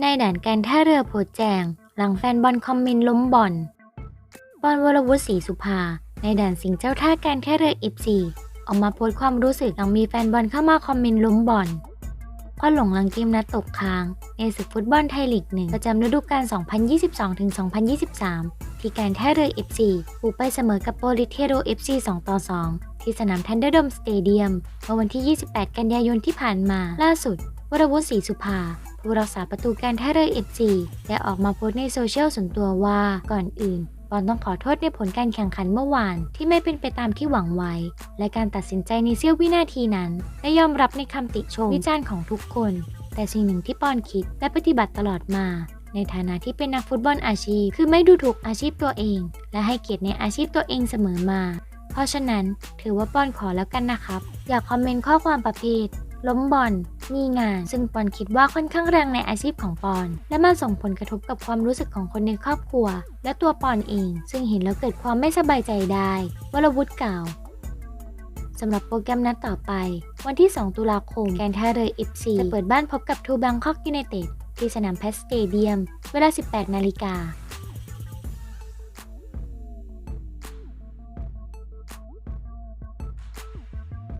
ในด่านการท่าเรือโพแจง หลังแฟนบอลคอมเมนต์ล้มบอลบอลวรวุฒิศรีสุภา ในด่านสิงเจ้าท่าการท่าเรือเอฟซีออกมาโพสต์ความรู้สึกหลังมีแฟนบอลเข้ามาคอมเมนต์ล้มบอลควันหลงหลังเกมนัดตกค้าง ในศึกฟุตบอลไทยลีกหนึ่งประจำฤดูกาล 2022-2023 ที่การท่าเรือ FC บุกไปเสมอกับโปลิเทโร FC 2 ต่อ 2 ที่สนามทันเดอร์ดมสเตเดียมเมื่อวันที่ 28 กันยายนที่ผ่านมา ล่าสุด วรวุฒิศรีสุภา ผู้รักษาประตูการท่าเรือ FC ได้ออกมาโพสต์ในโซเชียลส่วนตัวว่าก่อนอื่นบอลต้องขอโทษในผลการแข่งขันเมื่อวานที่ไม่เป็นไปตามที่หวังไว้ และการตัดสินใจในเสี้ยววินาทีนั้นและยอมรับในคำติชมวิจารณ์ของทุกคน แต่สิ่งหนึ่งที่ปอนคิดและปฏิบัติตลอดมา ในฐานะที่เป็นนักฟุตบอลอาชีพ คือไม่ดูถูกอาชีพตัวเอง และให้เกียรติในอาชีพตัวเองเสมอมา เพราะฉะนั้นถือว่าปอนขอแล้วกันนะครับ อยากคอมเมนต์ข้อความประเภท ล้มบอลมีงาน ซึ่งปอนคิดว่าค่อนข้างแรงในอาชีพของปอน และมันส่งผลกระทบกับความรู้สึกของคนในครอบครัว และตัวปอนเอง ซึ่งเห็นแล้วเกิดความไม่สบายใจได้วรวุฒิกล่าวสำหรับโปรแกรมนัดต่อไป วันที่ 2 ตุลาคม แกนท่าเรือ FC จะเปิดบ้านพบกับทูบังคอกยูไนเต็ด ที่สนามแพสสเตเดียม เวลา 18 นาฬิกา